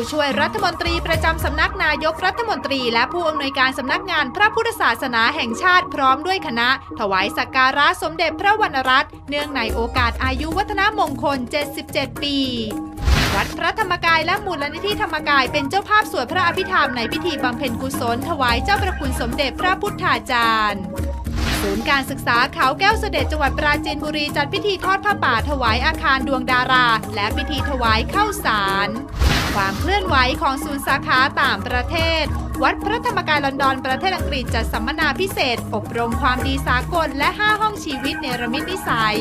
ผู้ช่วยรัฐมนตรีประจำสำนักนายกรัฐมนตรี และผู้อำนวยการสำนักงานพระพุทธศาสนาแห่งชาติพร้อมด้วยคณะ ถวายสักการะสมเด็จพระวรรณรัตน์เนื่องในโอกาสอายุวัฒนมงคล 77 ปีวัดพระธรรมกายและมูลนิธิธรรมกายเป็นเจ้าภาพสวดพระอภิธรรมในพิธีบำเพ็ญกุศล ถวายเจ้าประคุณสมเด็จพระพุทธาจารย์ศูนย์การศึกษาเขาแก้วเสด็จจังหวัดปราจีนบุรีจัดพิธีทอดผ้าป่าถวายอาคารดวงดารา และพิธีถวายข้าวสาร ความเคลื่อนไหวของศูนย์สาขาต่างประเทศ วัดพระธรรมกายลอนดอนประเทศอังกฤษจัดสัมมนาพิเศษ อบรมความดีสากลและ 5 ห้องชีวิตเนรมิตนิสัย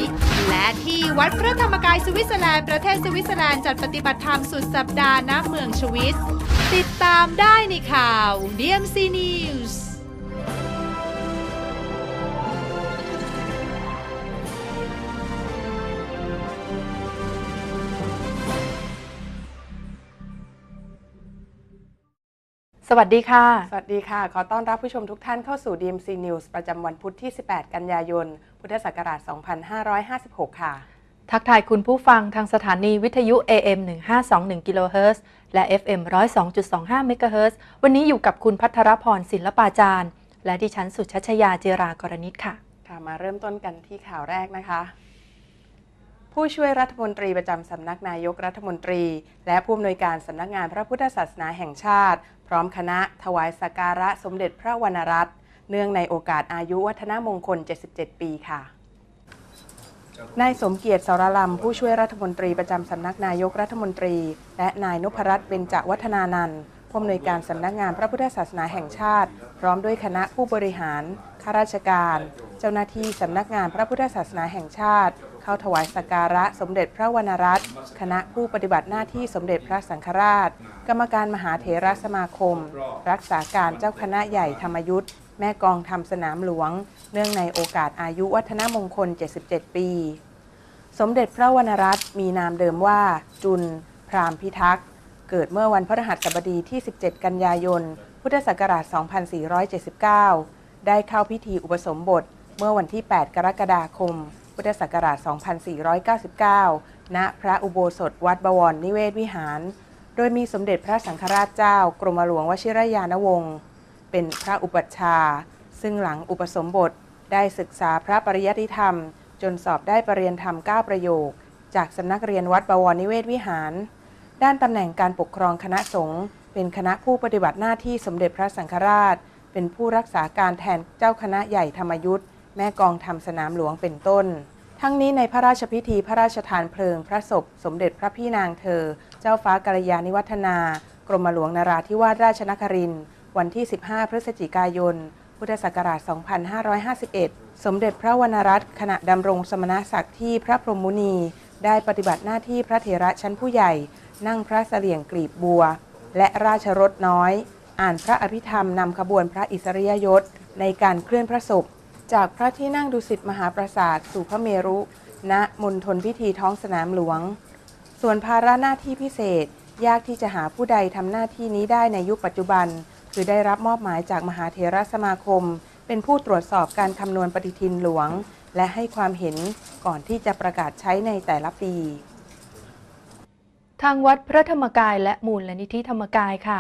และที่วัดพระธรรมกายสวิตเซอร์แลนด์ประเทศสวิตเซอร์แลนด์จัดปฏิบัติธรรมสุดสัปดาห์ณเมืองชวิสติดตามได้ในข่าว DMC News สวัสดีค่ะ สวัสดีค่ะ ขอต้อนรับผู้ชมทุกท่านเข้าสู่ DMC News ประจำวันพุธที่ 18 กันยายน พุทธศักราช 2556 ค่ะ ทักทายคุณผู้ฟังทางสถานีวิทยุ AM 1521กิโลเฮิรตซ์และ FM 102.25เมกะเฮิรตซ์วันนี้อยู่กับคุณพัทรพรศิลปาจารย์ และดิฉันสุชัชยาเจรากรณิตค่ะ ค่ะ มาเริ่มต้นกันที่ข่าวแรกนะคะ ผู้ช่วยรัฐมนตรีประจำสำนักนายกรัฐมนตรี และผู้อำนวยการสำนักงานพระพุทธศาสนาแห่งชาติ พร้อมคณะถวายสักการะสมเด็จพระวรรณรัตน์เนื่องในโอกาสอายุวัฒนมงคล 77 ปีค่ะนายสมเกียรติสารลำผู้ช่วยรัฐมนตรีประจำสำนักนายกรัฐมนตรี และนายนพรัตน์เบญจวัฒนานันท์ผู้อำนวยการสำนักงานพระพุทธศาสนาแห่งชาติ พร้อมด้วยคณะผู้บริหาร ข้าราชการ เจ้าหน้าที่สำนักงานพระพุทธศาสนาแห่งชาติ เข้าถวายสักการะสมเด็จพระวรรณรัตน์คณะผู้ปฏิบัติหน้าที่สมเด็จพระสังฆราช กรรมการมหาเถรสมาคม รักษาการเจ้าคณะใหญ่ธรรมยุทธ์แม่กองทำสนามหลวง เนื่องในโอกาสอายุวัฒนมงคล 77 ปี สมเด็จพระวรรณรัตน์มีนามเดิมว่า จุน พรามพิทักษ์ เกิดเมื่อวันพฤหัสบดีที่ 17 กันยายน พุทธศักราช 2479 ได้เข้าพิธีอุปสมบทเมื่อวันที่ 8 กรกฎาคม พุทธศักราช 2499 ณ พระอุโบสถวัดบวรนิเวศวิหาร โดยมีสมเด็จพระสังฆราชเจ้ากรมหลวงวชิรยานวงศ์เป็นพระอุปัชฌาย์ซึ่งหลังอุปสมบทได้ศึกษาพระปริยัติธรรม จนสอบได้ปรริญญธรรม 9 ประโยค จากสำนักเรียนวัดบวรนิเวศวิหาร ด้านตำแหน่งการปกครองคณะสงฆ์เป็นคณะผู้ปฏิบัติหน้าที่สมเด็จพระสังฆราช เป็นผู้รักษาการแทนเจ้าคณะใหญ่ธรรมยุทธ์ แม่กองทำสนามหลวงเป็นต้น ทั้งนี้ในพระราชพิธีพระราชทานเพลิง พระศพ สมเด็จพระพี่นางเธอ เจ้าฟ้ากัลยาณิวัฒนา กรมหลวงนาราธิวาสราชนครินทร์วันที่ 15 พฤศจิกายน พุทธศักราช 2551 สมเด็จพระวรรณรัตน์ขณะดำรงสมณศักดิ์ที่พระพรหมุนี ได้ปฏิบัติหน้าที่พระเถระชั้นผู้ใหญ่ นั่งพระเสลี่ยงกลีบบัว และราชรถน้อย อ่านพระอภิธรรมนำขบวนพระอิสริยยศในการเคลื่อนพระศพ จากพระที่นั่งดุสิตมหาปราสาทสู่พระเมรุ ณมณฑลพิธีท้องสนามหลวง ส่วนภาระหน้าที่พิเศษ ยากที่จะหาผู้ใดทำหน้าที่นี้ได้ในยุคปัจจุบัน คือได้รับมอบหมายจากมหาเถรสมาคม เป็นผู้ตรวจสอบการคำนวณปฏิทินหลวง และให้ความเห็นก่อนที่จะประกาศใช้ในแต่ละปีทางวัดพระธรรมกายและมูลลนิธิธรรมกายค่ะ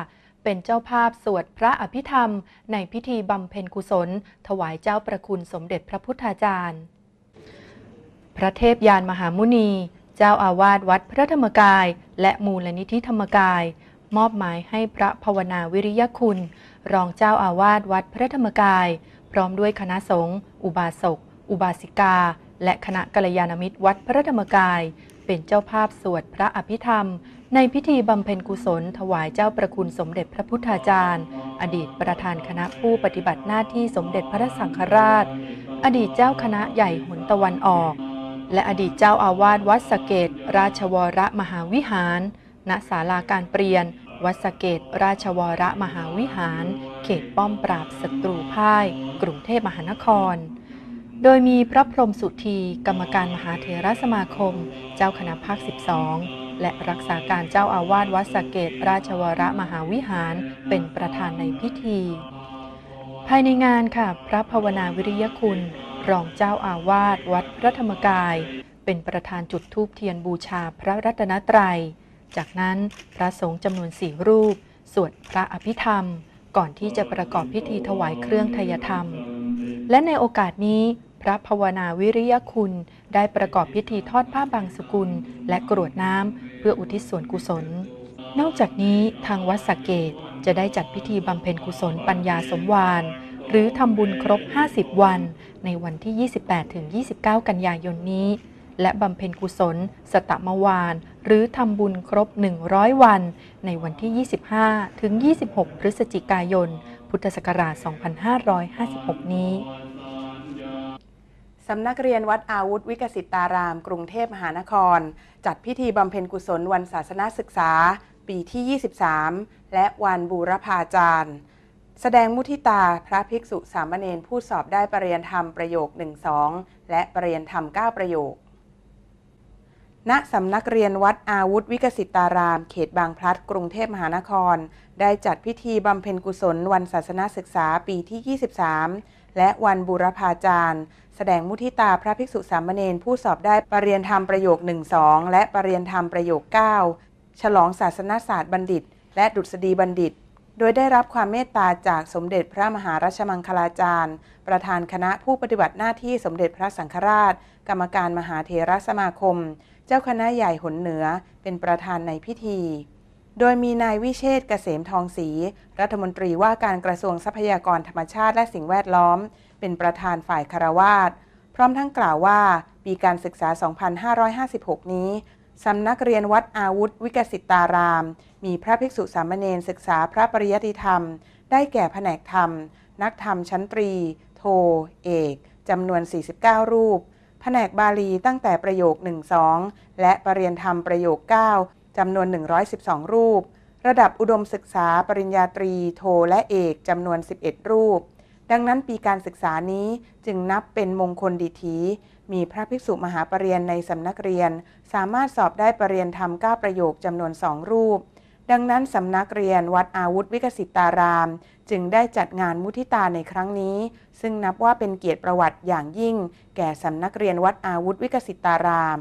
เป็นเจ้าภาพสวดพระอภิธรรม ในพิธีบำเพ็ญกุศล ถวายเจ้าประคุณสมเด็จพระพุทธาจารย์ พระเทพยานมหามุนี เจ้าอาวาสวัดพระธรรมกาย และมูลนิธิธรรมกาย มอบหมายให้พระภาวนาวิริยคุณ รองเจ้าอาวาสวัดพระธรรมกาย พร้อมด้วยคณะสงฆ์อุบาสก อุบาสิกา และคณะกัลยาณมิตรวัดพระธรรมกาย เป็นเจ้าภาพสวดพระอภิธรรม ในพิธีบำเพ็ญกุศล ถวายเจ้าประคุณสมเด็จพระพุทธาจารย์ อดีตประธานคณะผู้ปฏิบัติหน้าที่สมเด็จพระสังฆราช อดีตเจ้าคณะใหญ่หนตะวันออก และอดีตเจ้าอาวาสวัดสเกต ราชวรมหาวิหาร ณศาลาการเปลี่ยน วัดสเกต ราชวรมหาวิหาร เขตป้อมปราบศัตรูพ่าย กรุงเทพมหานครโดยมีพระพรหมสุธี กรรมการมหาเถรสมาคม เจ้าคณะภาค 12 และรักษาการเจ้าอาวาสวัดสเกตราชวรมหาวิหารเป็นประธานในพิธี ภายในงานค่ะ พระภาวนาวิริยคุณ รองเจ้าอาวาสวัดพระธรรมกาย เป็นประธานจุดธูปเทียนบูชาพระรัตนตรัย จากนั้นพระสงฆ์จำนวนสี่รูป สวดพระอภิธรรม ก่อนที่จะประกอบพิธีถวายเครื่องทยธรรม และในโอกาสนี้ ระภาวนาวิริยคุณ ได้ประกอบพิธีทอดผ้าบางสกุล และกรวดน้ำเพื่ออุทิศส่วนกุศล นอกจากนี้ทางวัดสเกตจะได้จัดพิธีบำเพ็ญกุศลปัญญาสมวานหรือทำบุญครบ 50 วัน ในวันที่ 28-29 กันยายนนี้ และบำเพ็ญกุศล สตมวาน หรือทำบุญครบ 100 วัน ในวันที่ 25ถึง26 พฤศจิกายน พุทธศักราช 2556 นี้ สำนักเรียนวัดอาวุธวิกสิตาราม กรุงเทพมหานคร จัดพิธีบำเพ็ญกุศลวันศาสนาศึกษา ปีที่ 23 และวันบูรพาจารย์ แสดงมุทิตาพระภิกษุสามเณรผู้สอบได้ปรริยนธรรมประโยค 1-2 และปรริยนธรรม 9 ประโยค ณสำนักเรียนวัดอาวุธวิกสิตาราม เขตบางพลัดกรุงเทพมหานคร ได้จัดพิธีบำเพ็ญกุศลวันศาสนาศึกษาปีที่ 23 และวันบูรพาจารย์ แสดงมุทิตาพระภิกษุสามเณรผู้สอบได้ปรริยนธรรมประโยค 1-2 และปรริยนธรรมประโยค 9 ฉลองศาสนศาสตร์บัณฑิต และดุษฎีบัณฑิต โดยได้รับความเมตตาจากสมเด็จพระมหารัชมังคลาจารย์ ประธานคณะผู้ปฏิบัติหน้าที่สมเด็จพระสังฆราช กรรมการมหาเถรสมาคม เจ้าคณะใหญ่หนเหนือเป็นประธานในพิธี โดยมีนายวิเชษเกษมทองศรีรัฐมนตรีว่าการกระทรวงทรัพยากรธรรมชาติและสิ่งแวดล้อม เป็นประธานฝ่ายคารวาสพร้อมทั้งกล่าวว่า ปีการศึกษา 2556 นี้สำนักเรียนวัดอาวุธ วิกสิตาราม มีพระภิกษุสามเณรศึกษาพระปริยัติธรรม ได้แก่แผนกธรรม นักธรรมชั้นตรี โท เอกจำนวน 49 รูป แผนกบาลีตั้งแต่ประโยค 1-2 และปรริยนธรรมประโยค 9 จำนวน 112 รูป ระดับอุดมศึกษาปริญญาตรี โทและเอกจำนวน 11 รูป ดังนั้นปีการศึกษานี้จึงนับเป็นมงคลดีถีมีพระภิกษุมหาปรริญญาในสำนักเรียน สามารถสอบได้ปรริยนธรรม 9 ประโยคจำนวน 2 รูปดังนั้นสำนักเรียนวัดอาวุธวิกสิตาราม จึงได้จัดงานมุทิตาในครั้งนี้ ซึ่งนับว่าเป็นเกียรติประวัติอย่างยิ่ง แก่สำนักเรียนวัดอาวุธวิกสิตาราม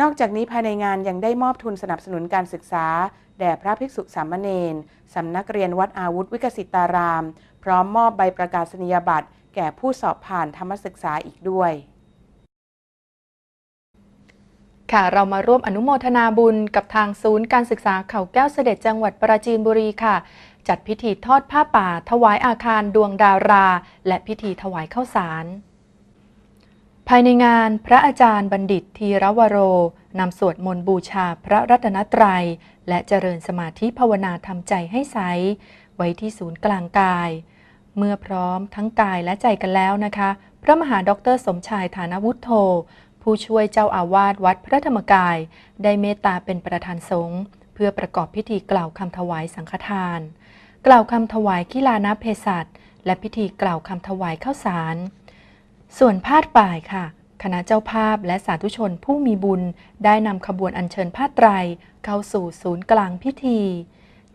นอกจากนี้ภายในงานยังได้มอบทุนสนับสนุนการศึกษา แด่พระภิกษุสามเณรสำนักเรียนวัดอาวุธวิกสิตาราม พร้อมมอบใบประกาศนียบัตร แก่ผู้สอบผ่านธรรมศึกษาอีกด้วย ค่ะเรามาร่วมอนุโมทนาบุญกับทางศูนย์การศึกษาเขาแก้วเสด็จจังหวัดปราจีนบุรีค่ะ จัดพิธีทอดผ้าป่า ถวายอาคารดวงดารา และพิธีถวายข้าวสารายในงานพระอาจารย์บัณฑิตทีรวโรนำสวดมนต์บูชาพระรัตนตรัย และเจริญสมาธิภาวนาทำใจให้ใส ไว้ที่ศูนย์กลางกาย เมื่อพร้อมทั้งกายและใจกันแล้วนะคะ พระมหาดอกเตอรสมชายฐานวุฒโธ ผู้ช่วยเจ้าอาวาสวัดพระธรรมกาย ได้เมตตาเป็นประธานสงฆ์เพื่อประกอบพิธีกล่าวคำถวายสังฆทาน กล่าวคำถวายกีฬานาเพศัตและพิธีกล่าวคำถวายข้าวสาร ส่วนพาดป่ายค่ะ คณะเจ้าภาพและสาธุชนผู้มีบุญได้นำขบวนอัญเชิญผ้าไตรเข้าสู่ศูนย์กลางพิธี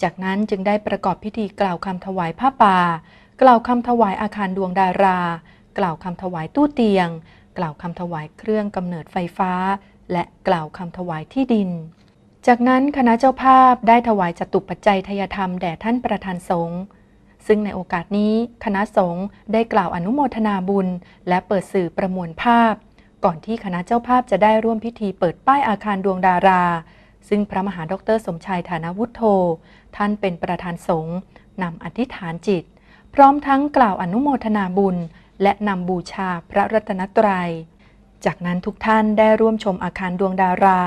จากนั้นจึงได้ประกอบพิธีกล่าวคำถวายผ้าป่า กล่าวคำถวายอาคารดวงดารา กล่าวคำถวายตู้เตียง กล่าวคำถวายเครื่องกำเนิดไฟฟ้า และกล่าวคำถวายที่ดิน จากนั้นคณะเจ้าภาพได้ถวายจตุปัจจัยทยธรรมแด่ท่านประธานสงฆ์ ซึ่งในโอกาสนี้คณะสงฆ์ได้กล่าวอนุโมทนาบุญ และเปิดสื่อประมวลภาพ ก่อนที่คณะเจ้าภาพจะได้ร่วมพิธีเปิดป้ายอาคารดวงดารา ซึ่งพระมหาดรสมชายฐานวุฒโธ ท่านเป็นประธานสงฆ์นำอธิษฐานจิต พร้อมทั้งกล่าวอนุโมทนาบุญ และนำบูชาพระรัตนตรัย จากนั้นทุกท่านได้ร่วมชมอาคารดวงดารา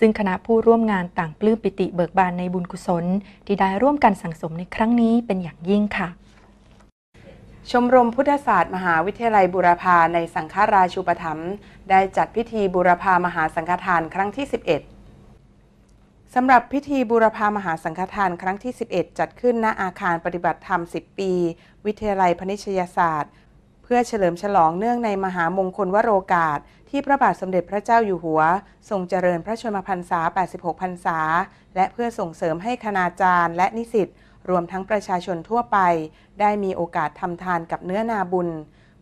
ซึ่งคณะผู้ร่วมงานต่างปลื้มปิติเบิกบานในบุญกุศล ที่ได้ร่วมกันสั่งสมในครั้งนี้เป็นอย่างยิ่งค่ะ ชมรมพุทธศาสตร์มหาวิทยาลัยบุรพาในสังฆราชูปถัมภ์ได้จัดพิธีบุรพามหาสังฆทานครั้งที่ 11สำหรับพิธีบูรพามหาสังฆทานครั้งที่ 11 จัดขึ้นณอาคารปฏิบัติธรรม 10 ปี วิทยาลัยพนิชยศาสตร์ พื่อเฉลิมฉลองเนื่องในมหามงคลวโรกาส ที่พระบาทสมเด็จพระเจ้าอยู่หัว ทรงเจริญพระชนมพรรษา 86 พรรษา และเพื่อส่งเสริมให้คณาจารย์และนิสิตรวมทั้งประชาชนทั่วไป ได้มีโอกาสทำทานกับเนื้อนาบุญ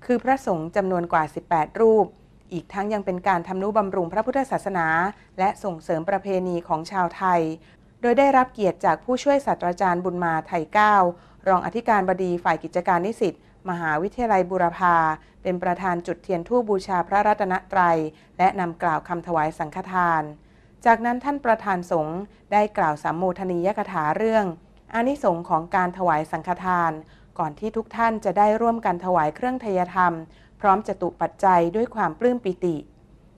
คือพระสงฆ์จำนวนกว่า 18 รูป อีกทั้งยังเป็นการทำนุบำรุงพระพุทธศาสนา และส่งเสริมประเพณีของชาวไทย โดยได้รับเกียรติจากผู้ช่วยศาสตราจารย์บุญมาไทยเก้ารองอธิการบดีฝ่ายกิจการนิสิต มหาวิทยาลัยบูรพา เป็นประธานจุดเทียนทูบบูชาพระรัตนตรัย และนำกล่าวคำถวายสังฆทาน จากนั้นท่านประธานสงฆ์ได้กล่าวสัมโมทนียกถาเรื่องอานิสงส์ของการถวายสังฆทาน ก่อนที่ทุกท่านจะได้ร่วมกันถวายเครื่องทยธรรม พร้อมจตุปัจจัยด้วยความปลื้มปิติ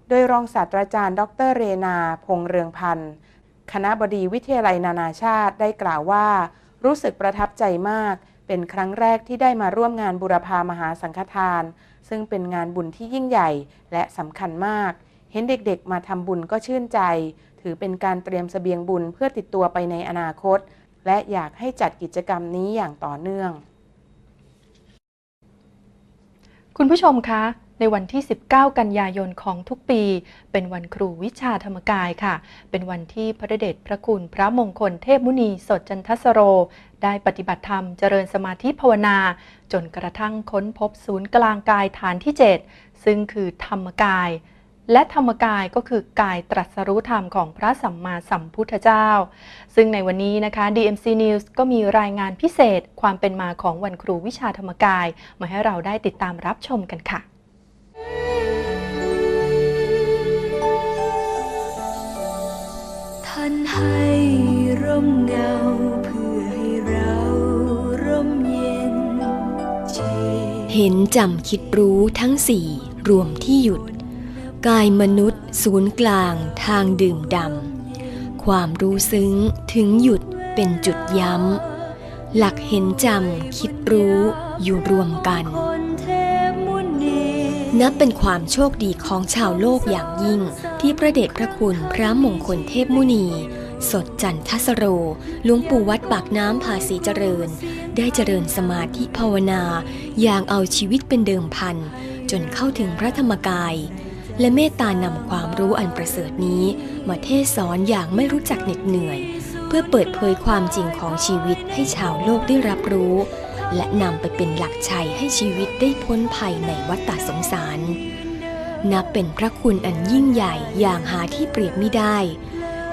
โดยรองศาสตราจารย์ ดรเรนา พงเรืองพันธ์คณะบดีวิทยาลัยนานาชาติได้กล่าวว่า รู้สึกประทับใจมาก เป็นครั้งแรกที่ได้มาร่วมงานบุรพามหาสังฆทาน ซึ่งเป็นงานบุญที่ยิ่งใหญ่และสำคัญมาก เห็นเด็กๆ มาทำบุญก็ชื่นใจ ถือเป็นการเตรียมเสบียงบุญเพื่อติดตัวไปในอนาคต และอยากให้จัดกิจกรรมนี้อย่างต่อเนื่อง คุณผู้ชมคะ ในวันที่ 19 กันยายนของทุกปี เป็นวันครูวิชาธรรมกายค่ะ เป็นวันที่พระเดชพระคุณพระมงคลเทพมุนีสดจันทสโร ได้ปฏิบัติธรรมเจริญสมาธิภาวนา จนกระทั่งค้นพบศูนย์กลางกายฐานที่ 7 ซึ่งคือธรรมกาย และธรรมกายก็คือกายตรัสรู้ธรรมของพระสัมมาสัมพุทธเจ้า ซึ่งในวันนี้นะคะ DMC News ก็มีรายงานพิเศษความเป็นมาของวันครูวิชาธรรมกาย มาให้เราได้ติดตามรับชมกันค่ะานให้ร่มเงาเพื่อให้เราร่มเย็นเห็นจำคิดรู้ทั้งสี่รวมที่หยุด กายมนุษย์ศูนย์กลางทางดื่มดำความรู้ซึ้งถึงหยุดเป็นจุดย้ำหลักเห็นจำคิดรู้อยู่รวมกัน นับเป็นความโชคดีของชาวโลกอย่างยิ่ง ที่พระเดชพระคุณพระมงคลเทพมุนี สดจันทสโรหลวงปู่วัดปากน้ำภาษีเจริญ ได้เจริญสมาธิภาวนา อย่างเอาชีวิตเป็นเดิมพัน จนเข้าถึงพระธรรมกาย และเมตตานำความรู้อันประเสริฐนี้ มาเทศสอนอย่างไม่รู้จักเหน็ดเหนื่อย เพื่อเปิดเผยความจริงของชีวิตให้ชาวโลกได้รับรู้ และนำไปเป็นหลักชัยให้ชีวิตได้พ้นภัยในวัฏฏสงสาร นับเป็นพระคุณอันยิ่งใหญ่อย่างหาที่เปรียบไม่ได้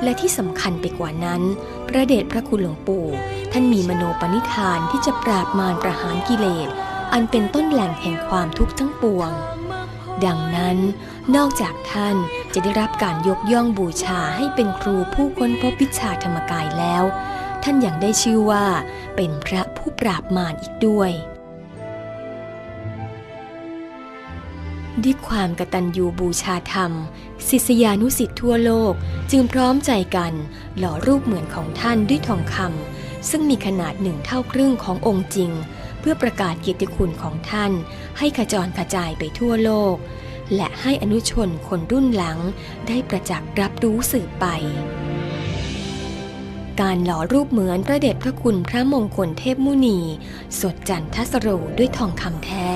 และที่สำคัญไปกว่านั้น พระเดชพระคุณหลวงปู่ ท่านมีมโนปณิธานที่จะปราบมารประหารกิเลส อันเป็นต้นแหล่งแห่งความทุกข์ทั้งปวง ดังนั้นนอกจากท่านจะได้รับการยกย่องบูชาให้เป็นครูผู้ค้นพบวิชาธรรมกายแล้ว ท่านยังได้ชื่อว่า เป็นพระผู้ปราบมารอีกด้วย ด้วยความกตัญญูบูชาธรรม ศิษยานุสิ์ทั่วโลกจึงพร้อมใจกันหล่อรูปเหมือนของท่านด้วยทองคำซึ่งมีขนาดหนึ่งเท่าครึ่งขององค์จริง เพื่อประกาศเกียรติคุณของท่าน ให้ขจรกระจายไปทั่วโลก และให้อนุชนคนรุ่นหลังได้ประจักษ์รับรู้สืบไป การหล่อรูปเหมือนพระเดชพระคุณพระมงคลเทพมุนี สดจันทสโรด้วยทองคำแท้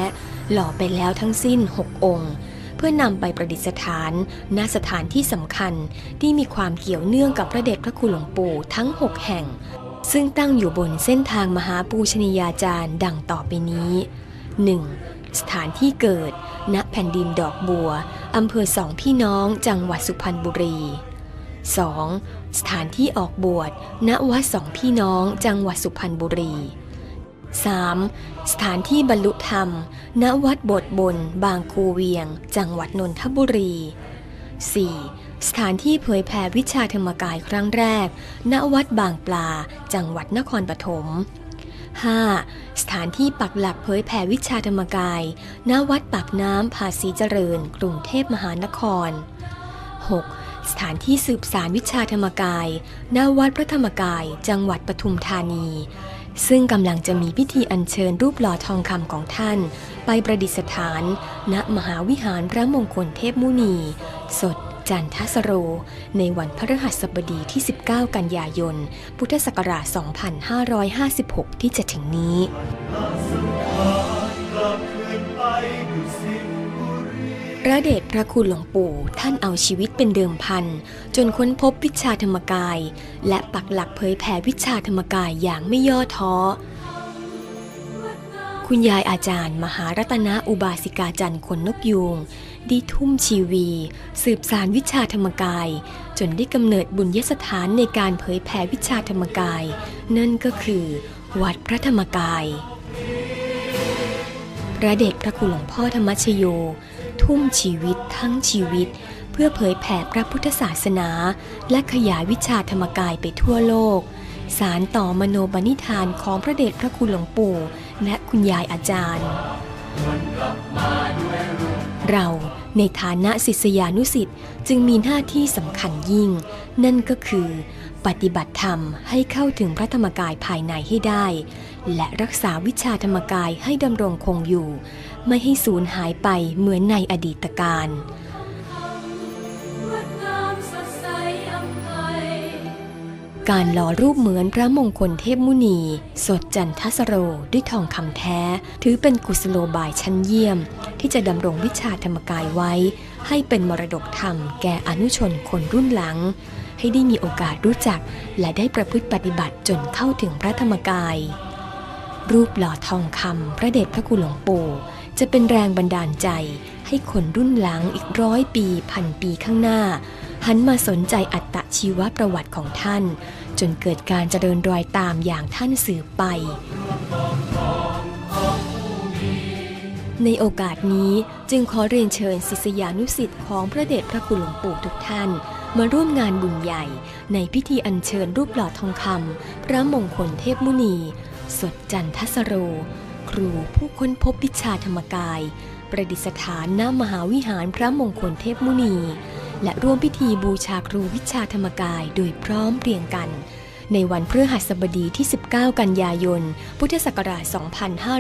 หล่อไปแล้วทั้งสิ้น 6 องค์ เพื่อนำไปประดิษฐานณสถานที่สำคัญที่มีความเกี่ยวเนื่องกับพระเดชพระคุณหลวงปู่ทั้ง 6 แห่ง ซึ่งตั้งอยู่บนเส้นทางมหาปูชนียาจารย์ดังต่อไปนี้ 1. สถานที่เกิด ณแผ่นดินดอกบัวอำเภอสองพี่น้องจังหวัดสุพรรณบุรี 2. สถานที่ออกบวช ณ วัดสองพี่น้อง จังหวัดสุพรรณบุรี 3. สถานที่บรรลุธรรม ณ วัดบทบน บางคูเวียง จังหวัดนนทบุรี 4. สถานที่เผยแผ่วิชาธรรมกายครั้งแรก ณ วัดบางปลา จังหวัดนครปฐม 5. สถานที่ปักหลักเผยแผ่วิชาธรรมกาย ณ วัดปากน้ำภาษีเจริญ กรุงเทพมหานคร 6. สถานที่สืบสารวิชาธรรมกายณวัดพระธรรมกาย จังหวัดปทุมธานี ซึ่งกำลังจะมีพิธีอัญเชิญรูปหล่อทองคำของท่าน ไปประดิษฐาน ณมหาวิหารพระมงคลเทพมุนี สดจันทสโร ในวันพฤหัสบดีที่ 19 กันยายน พุทธศักราช 2556 ที่จะถึงนี้ พระเดชพระคุณหลวงปู่ท่านเอาชีวิตเป็นเดิมพัน จนค้นพบวิชาธรรมกาย และปักหลักเผยแผ่วิชาธรรมกายอย่างไม่ย่อท้อ คุณยายอาจารย์ มหารัตนอุบาสิกาจันทร์ขนนกยูงได้ทุ่มชีวี สืบสารวิชาธรรมกาย จนได้กำเนิดบุญยสถานในการเผยแผ่วิชาธรรมกาย นั่นก็คือ วัดพระธรรมกายพระเดชพระคุณหลวงพ่อธรรมชโย ทุ่มชีวิตทั้งชีวิต เพื่อเผยแผ่พระพุทธศาสนา และขยายวิชาธรรมกายไปทั่วโลก สารต่อมโนบนิธานของพระเดชพระคุณหลวงปู่ และคุณยายอาจารย์ เราในฐานะศิษยานุสิ์จึงมีหน้าที่สำคัญยิ่ง นั่นก็คือ ปฏิบัติธรรมให้เข้าถึงพระธรรมกายภายในให้ได้ และรักษาวิชาธรรมกายให้ดำรงคงอยู่ ไม่ให้สูญหายไปเหมือนในอดีตการการหล่อรูปเหมือนพระมงคลเทพมุนี สดจันทสโรด้วยทองคำแท้ ถือเป็นกุศโลบายชั้นเยี่ยม ที่จะดำรงวิชาธรรมกายไว้ ให้เป็นมรดกธรรมแก่อนุชนคนรุ่นหลัง ให้ได้มีโอกาสรู้จัก และได้ประพฤติปฏิบัติจนเข้าถึงพระธรรมกาย รูปหล่อทองคำพระเดชพระคุณหลวงปู่ จะเป็นแรงบันดาลใจ ให้คนรุ่นหลังอีกร้อยปีพันปีข้างหน้า หันมาสนใจอัตชีวประวัติของท่าน จนเกิดการเจริญรอยตามอย่างท่านสืบไป ในโอกาสนี้จึงขอเรียนเชิญศิษยานุสิ์ของพระเดชพระคุณหลวงปู่ทุกท่านมาร่วมงานบุญใหญ่ ในพิธีอัญเชิญรูปหล่อทองคำพระมงคลเทพมุนี สดจันทสโร ครูผู้ค้นพบวิชาธรรมกาย ประดิษฐานณมหาวิหารพระมงคลเทพมุนี และร่วมพิธีบูชาครูวิชาธรรมกายโดยพร้อมเพรียงกัน ในวันพฤหัสบดีที่ 19 กันยายน พุทธศักราช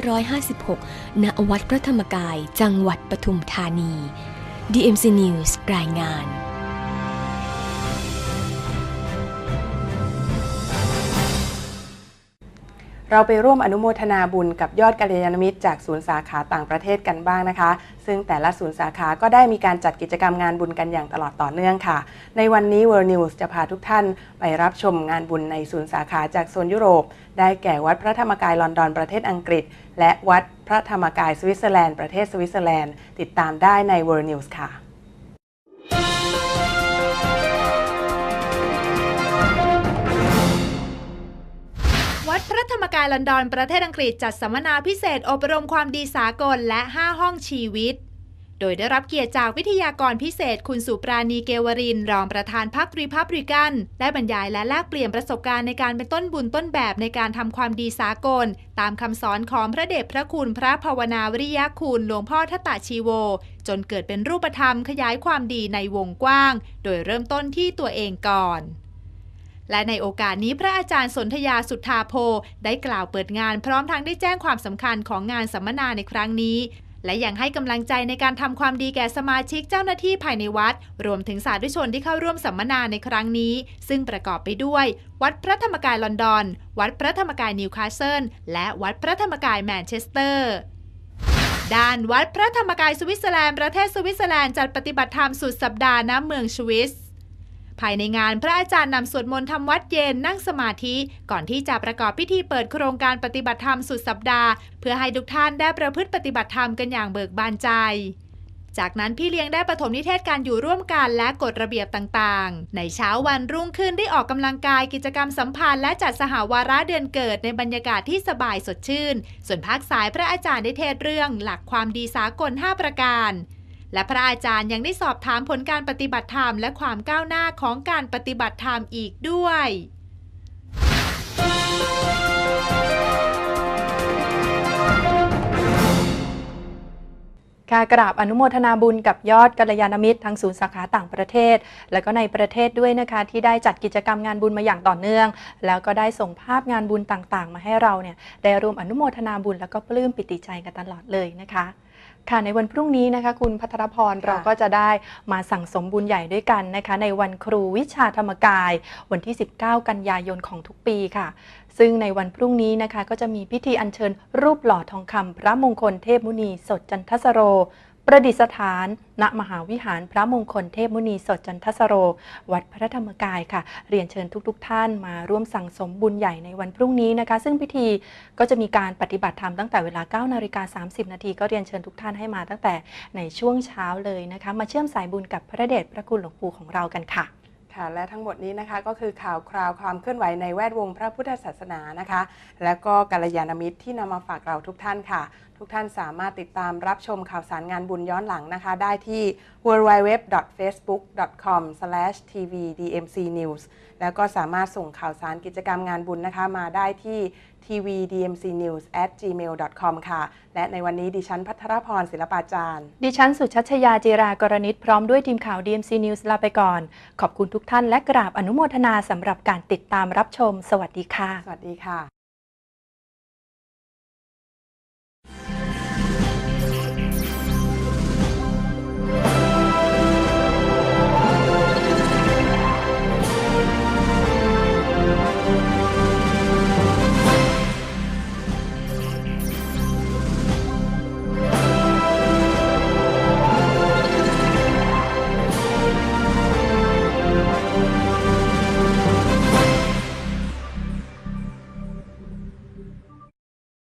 2556 ณ วัดพระธรรมกาย จังหวัดปทุมธานี DMC News รายงาน เราไปร่วมอนุโมทนาบุญกับยอดกัลยาณมิตรจากศูนย์สาขาต่างประเทศกันบ้างนะคะ ซึ่งแต่ละศูนย์สาขาก็ได้มีการจัดกิจกรรมงานบุญกันอย่างตลอดต่อเนื่องค่ะ ในวันนี้ World News จะพาทุกท่านไปรับชมงานบุญในศูนย์สาขาจากโซนยุโรป ได้แก่วัดพระธรรมกายลอนดอนประเทศอังกฤษ และวัดพระธรรมกายสวิตเซอร์แลนด์ประเทศสวิตเซอร์แลนด์ ติดตามได้ใน World News ค่ะ ดพระธรรมกายลอนดอนประเทศอังกฤษจัดสัมมนาพิเศษอบรมความดีสากลและ 5 ห้องชีวิต โดยได้รับเกียรติจากวิทยากรพิเศษคุณสุปราณีเกวริน รองประธานพรรครีพับริกัน ได้บรรยายและแลกเปลี่ยนประสบการณ์ในการเป็นต้นบุญต้นแบบในการทำความดีสากล ตามคำสอนของพระเดชพระคุณพระภาวนาวิริยคุณหลวงพ่อทัตตาชีโว จนเกิดเป็นรูปธรรมขยายความดีในวงกว้าง โดยเริ่มต้นที่ตัวเองก่อน และในโอกาสนี้พระอาจารย์สนธยาสุทธาโพได้กล่าวเปิดงานพร้อมทั้งได้แจ้งความสำคัญของงานสัมมนาในครั้งนี้ และยังให้กำลังใจในการทำความดีแก่สมาชิกเจ้าหน้าที่ภายในวัด รวมถึงสาธุชนที่เข้าร่วมสัมมนาในครั้งนี้ ซึ่งประกอบไปด้วย วัดพระธรรมกายลอนดอน วัดพระธรรมกายนิวคาสเซิลและวัดพระธรรมกายแมนเชสเตอร์ด้านวัดพระธรรมกายสวิตเซอร์แลนด์ประเทศสวิตเซอร์แลนด์จัดปฏิบัติธรรมสุดสัปดาห์ณเมืองสวิส ภายในงานพระอาจารย์นำสวดมนต์ทำวัดเย็นนั่งสมาธิ ก่อนที่จะประกอบพิธีเปิดโครงการปฏิบัติธรรมสุดสัปดาห์ เพื่อให้ทุกท่านได้ประพฤติปฏิบัติธรรมกันอย่างเบิกบานใจจากนั้นพี่เลี้ยงได้ประถมนิเทศการอยู่ร่วมกันและกฎระเบียบต่างๆ ในเช้าวันรุ่งขึ้นได้ออกกำลังกายกิจกรรมสัมพันธ์และจัดสหาวาระเดือนเกิดในบรรยากาศที่สบายสดชื่น ส่วนภาคสายพระอาจารย์ได้เทศเรื่องหลักความดีสากล 5 ประการ และพระอาจารย์ยังได้สอบถามผลการปฏิบัติธรรมและความก้าวหน้าของการปฏิบัติธรรมอีกด้วยค่ะกราบอนุโมทนาบุญกับยอดกัลยาณมิตรทั้งศูนย์สาขาต่างประเทศ และก็ในประเทศด้วยนะคะ ที่ได้จัดกิจกรรมงานบุญมาอย่างต่อเนื่อง แล้วก็ได้ส่งภาพงานบุญต่างๆ มาให้เราเนี่ยได้รวมอนุโมทนาบุญแล้วก็ปลื้มปิติใจกันตลอดเลยนะคะ ค่ะในวันพรุ่งนี้นะคะ คุณพัทรพรเราก็จะได้มาสั่งสมบุญใหญ่ด้วยกันนะคะ ในวันครูวิชาธรรมกาย วันที่ 19 กันยายนของทุกปีค่ะ ซึ่งในวันพรุ่งนี้นะคะ ก็จะมีพิธีอัญเชิญรูปหล่อทองคำพระมงคลเทพมุนีสดจันทสโร ประดิษฐาน ณมหาวิหารพระมงคลเทพมุนีสดจันทสโร วัดพระธรรมกายค่ะ เรียนเชิญทุกๆทท่านมาร่วมสั่งสมบุญใหญ่ในวันพรุ่งนี้นะคะ ซึ่งพิธีก็จะมีการปฏิบัติธรรมตั้งแต่เวลา9นาฬิกา30 นาทีก็เรียนเชิญทุกท่านให้มาตั้งแต่ในช่วงเช้าเลยนะคะ มาเชื่อมสายบุญกับพระเดชพระคุณหลวงปู่ของเรากันค่ะค่ะและทั้งหมดนี้นะคะก็คือข่าวคราวความเคลื่อนไหวในแวดวงพระพุทธศาสนานะคะ และก็กัลยาณมิตรที่นำมาฝากเราทุกท่านค่ะ ทุกท่านสามารถติดตามรับชมข่าวสารงานบุญย้อนหลังนะคะ ได้ที่ www.facebook.com/tvdmcnews แล้วก็สามารถส่งข่าวสารกิจกรรมงานบุญนะคะ มาได้ที่ tvdmcnews@gmail.com ค่ะ และในวันนี้ดิฉันพัทรพรศิลปาจารย์ ดิฉันสุชัชยาจิรากรณิตพร้อมด้วยทีมข่าว DMC News ลาไปก่อน ขอบคุณทุกท่านและกราบอนุโมทนาสำหรับการติดตามรับชม สวัสดีค่ะ สวัสดีค่ะ